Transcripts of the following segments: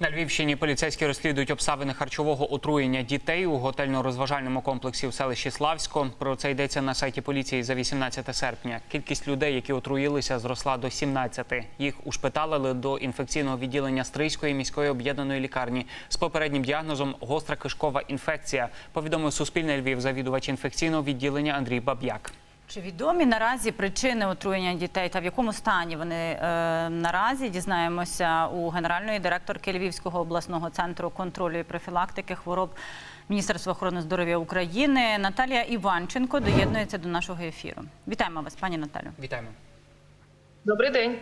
На Львівщині поліцейські розслідують обставини харчового отруєння дітей у готельно-розважальному комплексі в селищі Славсько. Про це йдеться на сайті поліції за 18 серпня. Кількість людей, які отруїлися, зросла до 17. Їх ушпиталили до інфекційного відділення Стрийської міської об'єднаної лікарні з попереднім діагнозом гостра кишкова інфекція. Повідомив Суспільне Львів завідувач інфекційного відділення Андрій Баб'як. Чи відомі наразі причини отруєння дітей та в якому стані вони е, наразі дізнаємося у генеральної директорки Львівського обласного центру контролю і профілактики хвороб Міністерства охорони здоров'я України Наталія Іванченко доєднується до нашого ефіру. Вітаємо вас, пані Наталю. Вітаємо. Добрий день.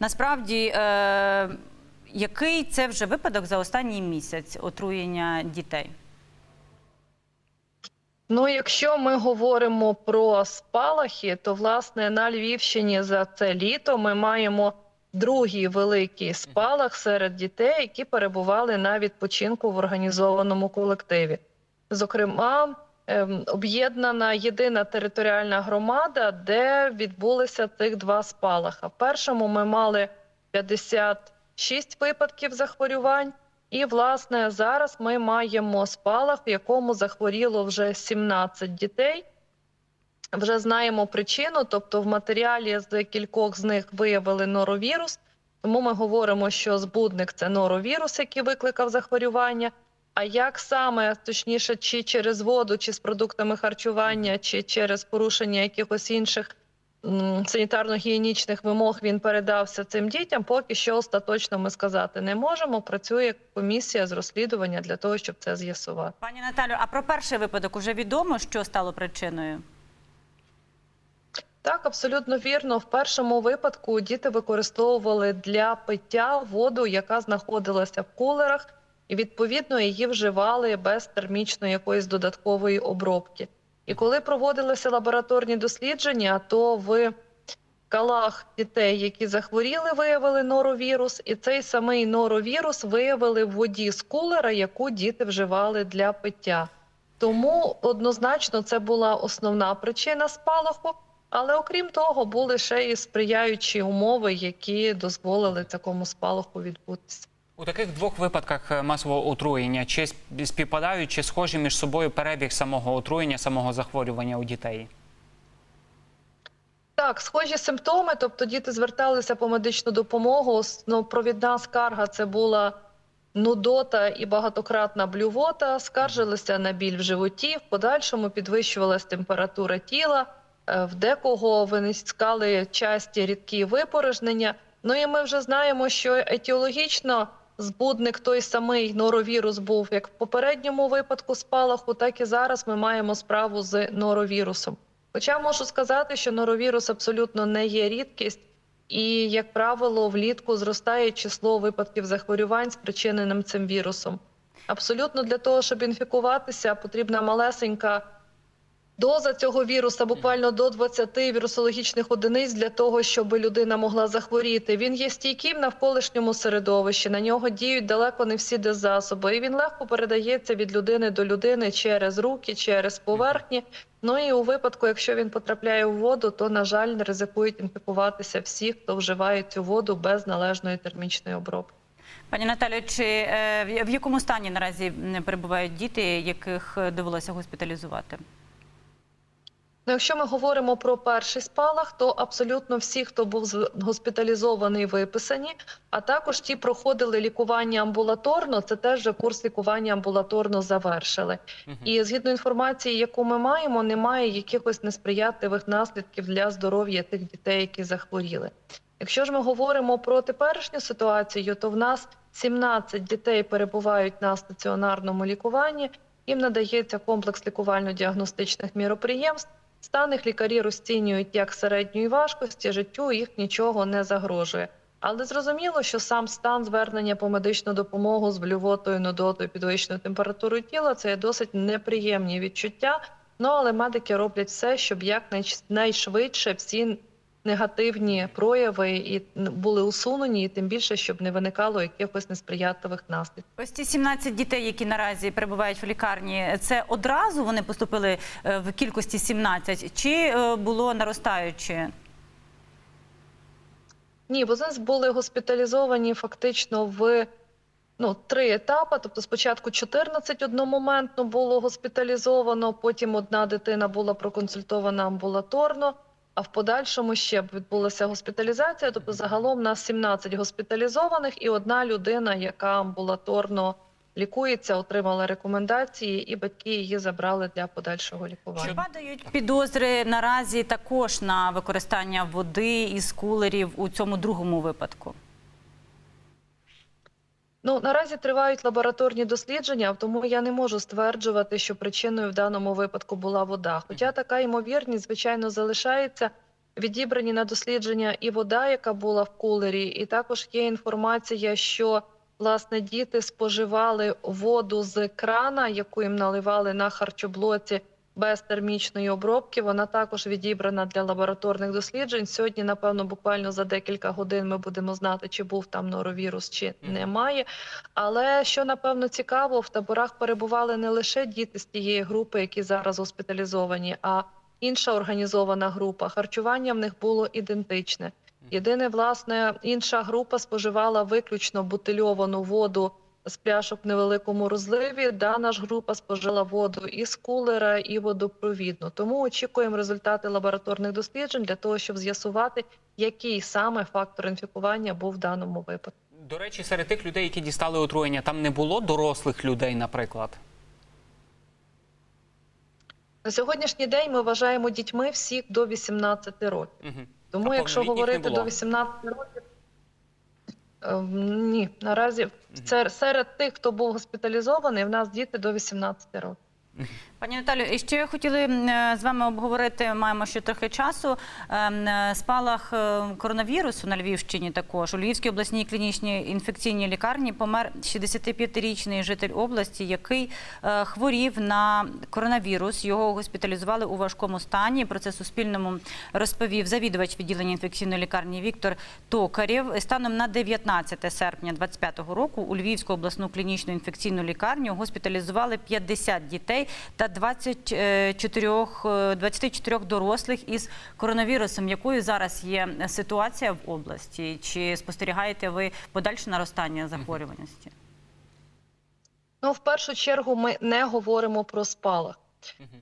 Насправді, е, який це вже випадок за останній місяць отруєння дітей? Ну, якщо ми говоримо про спалахи, то власне на Львівщині за це літо ми маємо другий великий спалах серед дітей, які перебували на відпочинку в організованому колективі. Зокрема, ем, об'єднана єдина територіальна громада, де відбулися цих два спалаха. В першому ми мали 56 випадків захворювань. І, власне, зараз ми маємо спалах, в якому захворіло вже 17 дітей. Вже знаємо причину, тобто в матеріалі з кількох з них виявили норовірус. Тому ми говоримо, що збудник це норовірус, який викликав захворювання. А як саме, точніше, чи через воду, чи з продуктами харчування, чи через порушення якихось інших санітарно-гігієнічних вимог він передався цим дітям, поки що остаточно ми сказати не можемо. Працює комісія з розслідування для того, щоб це з'ясувати. Пані Наталю, а про перший випадок уже відомо, що стало причиною? Так, абсолютно вірно. В першому випадку діти використовували для пиття воду, яка знаходилася в кулерах, і відповідно її вживали без термічної якоїсь додаткової обробки. І коли проводилися лабораторні дослідження, то в калах дітей, які захворіли, виявили норовірус, і цей самий норовірус виявили в воді з кулера, яку діти вживали для пиття. Тому однозначно це була основна причина спалаху. Але окрім того, були ще і сприяючі умови, які дозволили такому спалаху відбутися. У таких двох випадках е, масового отруєння чи сп- співпадають, чи схожі між собою перебіг самого отруєння, самого захворювання у дітей? Так, схожі симптоми, тобто діти зверталися по медичну допомогу. Основнопровідна скарга це була нудота і багатократна блювота. Скаржилися на біль в животі. В подальшому підвищувалась температура тіла. Е, В декого виникали часті рідкі випорожнення. Ну і ми вже знаємо, що етіологічно збудник той самий норовірус був як в попередньому випадку спалаху, так і зараз ми маємо справу з норовірусом. Хоча можу сказати, що норовірус абсолютно не є рідкість, і, як правило, влітку зростає число випадків захворювань, спричиненим цим вірусом. Абсолютно для того, щоб інфікуватися, потрібна малесенька доза цього віруса, буквально до 20 вірусологічних одиниць для того, щоб людина могла захворіти. Він є стійким навколишньому середовищі. На нього діють далеко не всі деззасоби, і він легко передається від людини до людини через руки, через поверхні. Ну і у випадку, якщо він потрапляє у воду, то на жаль ризикують інфікуватися всі, хто вживає цю воду без належної термічної обробки. Пані Наталю, чи е, в- якому стані наразі перебувають діти, яких довелося госпіталізувати? Ну, якщо ми говоримо про перший спалах, то абсолютно всі, хто був госпіталізований, виписані, а також ті проходили лікування амбулаторно. Це теж вже курс лікування амбулаторно завершили. І згідно інформації, яку ми маємо, немає якихось несприятливих наслідків для здоров'я тих дітей, які захворіли. Якщо ж ми говоримо про теперішню ситуацію, то в нас 17 дітей перебувають на стаціонарному лікуванні. Їм надається комплекс лікувально-діагностичних міроприємств. Стан їх лікарі розцінюють як середньої важкості, життю їх нічого не загрожує. Але зрозуміло, що сам стан звернення по медичну допомогу з блювотою, нудотою, підвищеною температурою тіла це є досить неприємні відчуття. Ну але медики роблять все, щоб якнайшвидше всі негативні прояви і були усунені, і тим більше, щоб не виникало якихось несприятливих наслідків. Ось ці 17 дітей, які наразі перебувають в лікарні, це одразу вони поступили е, в кількості 17, чи е, було наростаюче? Ні, вони були госпіталізовані фактично в ну, три етапи. Тобто, спочатку 14 одномоментно було госпіталізовано, потім одна дитина була проконсультована амбулаторно. А в подальшому ще відбулася госпіталізація. Тобто, загалом нас 17 госпіталізованих і одна людина, яка амбулаторно лікується, отримала рекомендації, і батьки її забрали для подальшого лікування. Чи падають підозри наразі також на використання води із кулерів у цьому другому випадку? Ну наразі тривають лабораторні дослідження, тому я не можу стверджувати, що причиною в даному випадку була вода. Хоча така ймовірність, звичайно, залишається. Відібрані на дослідження і вода, яка була в кулері, і також є інформація, що власне діти споживали воду з крана, яку їм наливали на харчоблоці без термічної обробки. Вона також відібрана для лабораторних досліджень. Сьогодні, напевно, буквально за декілька годин ми будемо знати, чи був там норовірус, чи немає. Але що напевно цікаво, в таборах перебували не лише діти з тієї групи, які зараз госпіталізовані, а інша організована група. Харчування в них було ідентичне. Єдине, власне, інша група споживала виключно бутильовану воду з пляшок в невеликому розливі. Дана ж група спожила воду із кулера і водопровідну. Тому очікуємо результати лабораторних досліджень для того, щоб з'ясувати, який саме фактор інфікування був в даному випадку. До речі, серед тих людей, які дістали отруєння, там не було дорослих людей, наприклад. На сьогоднішній день ми вважаємо дітьми всіх до 18 років. Угу. Тому, якщо говорити до 18 років, ні, наразі це серед тих, хто був госпіталізований, в нас діти до 18 років. Пані Наталю, і ще хотіли е, з вами обговорити, маємо ще трохи часу. ем, е, Спалах е, коронавірусу на Львівщині також. У Львівській обласній клінічній інфекційній лікарні помер 65-річний житель області, який хворів на коронавірус. Його госпіталізували у важкому стані. Про це Суспільному розповів завідувач відділення інфекційної лікарні Віктор Токарєв. Станом на 19 серпня 2025 року у Львівську обласну клінічну інфекційну лікарню госпіталізували 50 дітей та 24, е, 24 дорослих із коронавірусом. Якою зараз є ситуація в області? Чи спостерігаєте ви подальше наростання захворюваності? Ну, в першу чергу, ми не говоримо про спалах.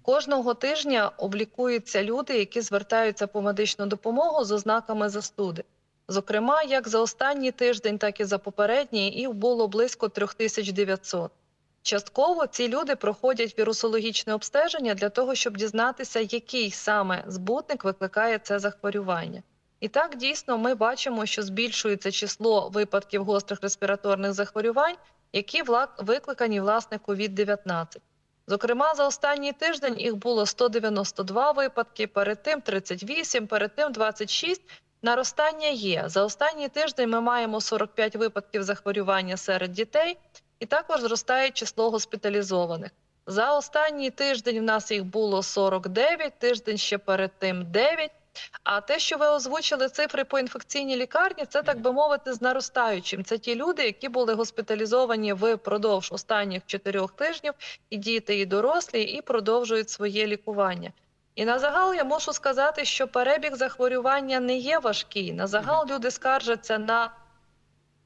Кожного тижня облікуються люди, які звертаються по медичну допомогу з ознаками застуди. Зокрема, як за останній тиждень, так і за попередній, їх було близько 3900. Частково ці люди проходять вірусологічне обстеження для того, щоб дізнатися, який саме збутник викликає це захворювання. І так дійсно ми бачимо, що збільшується число випадків гострих респіраторних захворювань, які викликані власне COVID-19. Зокрема, за останній тиждень їх було 192 випадки, перед тим 38, перед тим 26. Наростання є. За останній тиждень ми маємо 45 випадків захворювання серед дітей, і також зростає число госпіталізованих. За останній тиждень в нас їх було 49, тиждень ще перед тим 9. А те, що ви озвучили цифри по інфекційній лікарні, це так би мовити, з наростаючим. Це ті люди, які були госпіталізовані впродовж останніх чотирьох тижнів, і діти, і дорослі, і продовжують своє лікування. І на загал я можу сказати, що перебіг захворювання не є важкий. На загал люди скаржаться на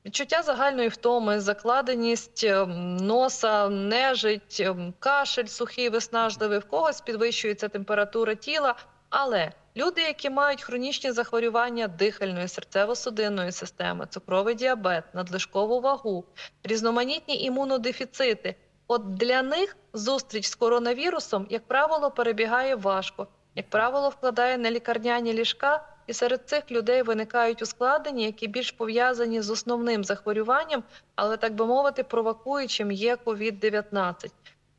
відчуття загальної втоми, закладеність ем, носа, нежить, ем, кашель сухий, виснажливий, в когось підвищується температура тіла. Але люди, які мають хронічні захворювання дихальної, серцево-судинної системи, цукровий діабет, надлишкову вагу, різноманітні імунодефіцити, от для них зустріч з коронавірусом, як правило, перебігає важко, як правило, вкладає на лікарняні ліжка. І серед цих людей виникають ускладнення, які більш пов'язані з основним захворюванням, але так би мовити, провокуючим є COVID-19.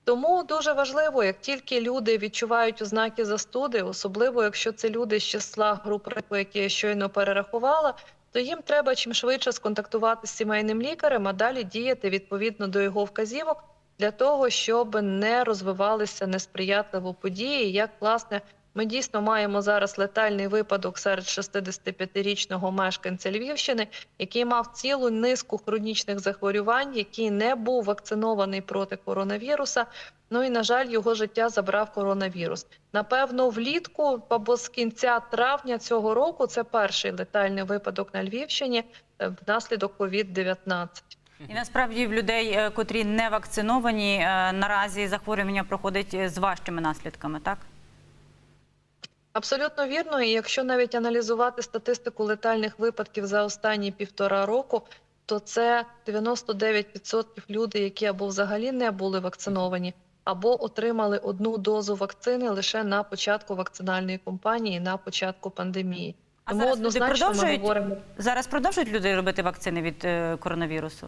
Тому дуже важливо, як тільки люди відчувають ознаки застуди, особливо якщо це люди з числа груп ризику, які я щойно перерахувала, то їм треба чим швидше сконтактувати з сімейним лікарем, а далі діяти відповідно до його вказівок для того, щоб не розвивалися несприятливо події, як власне. Ми дійсно маємо зараз летальний випадок серед 65-річного мешканця Львівщини, який мав цілу низку хронічних захворювань, який не був вакцинований проти коронавіруса. Ну і на жаль, його життя забрав коронавірус. Напевно, влітку або з кінця травня цього року це перший летальний випадок на Львівщині е, внаслідок COVID-19. І насправді в людей, е, котрі не вакциновані, е, наразі захворювання проходить з важчими наслідками, так? Абсолютно вірно. І якщо навіть аналізувати статистику летальних випадків за останні півтора року, то це 99% людей, які або взагалі не були вакциновані, або отримали одну дозу вакцини лише на початку вакцинальної кампанії, на початку пандемії. А Тому зараз однозначно ми говоримо. Зараз продовжують люди робити вакцини від е, коронавірусу?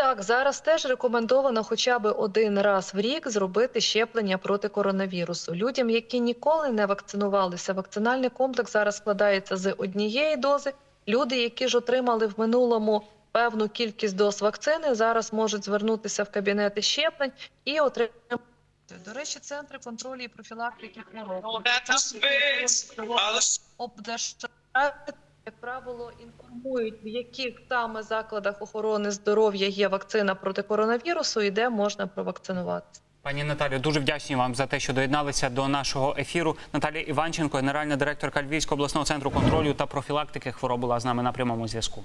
Так, зараз теж рекомендовано хоча б один раз в рік зробити щеплення проти коронавірусу. Людям, які ніколи не вакцинувалися, вакцинальний комплекс зараз складається з однієї дози. Люди, які ж отримали в минулому певну кількість доз вакцини, зараз можуть звернутися в кабінети щеплень і отримати. До речі, центри контролю і профілактики хвороб обдержради, як правило, інформують, в яких саме закладах охорони здоров'я є вакцина проти коронавірусу і де можна провакцинуватися. Пані Наталю, дуже вдячні вам за те, що доєдналися до нашого ефіру. Наталія Іванченко, генеральна директорка Львівського обласного центру контролю та профілактики хвороб, була з нами на прямому зв'язку.